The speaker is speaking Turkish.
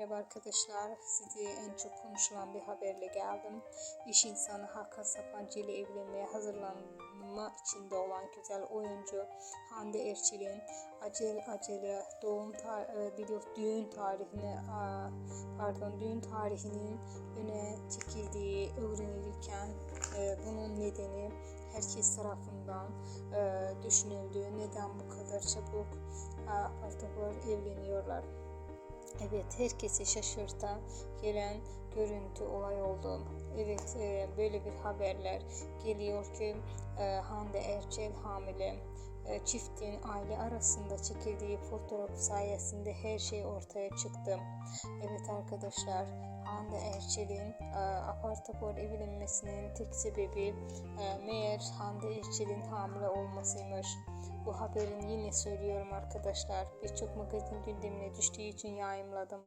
Merhaba arkadaşlar. Size en çok konuşulan bir haberle geldim. İş insanı Hakan Sapancı ile evlenmeye hazırlanma içinde olan güzel oyuncu Hande Erçel'in acele acele doğum e, biliyor düğün tarihini pardon düğün tarihinin öne çekildiği öğrenilirken e, bunun nedeni herkes tarafından e, düşünüldü. Neden bu kadar çabuk apar topar evleniyorlar? Evet, herkesi şaşırtan gelen görüntü olay oldu. Evet, e, böyle bir haberler geliyor ki e, Hande Erçel hamile. E, çiftin aile arasında çekildiği fotoğraf sayesinde her şey ortaya çıktı. Evet arkadaşlar, Hande Erçel'in e, apar topar evlenmesinin tek sebebi e, meğer Hande Erçel'in hamile olmasıymış. Bu haberin yine söylüyorum arkadaşlar. Birçok magazin gündemine düştüğü için yayımladım.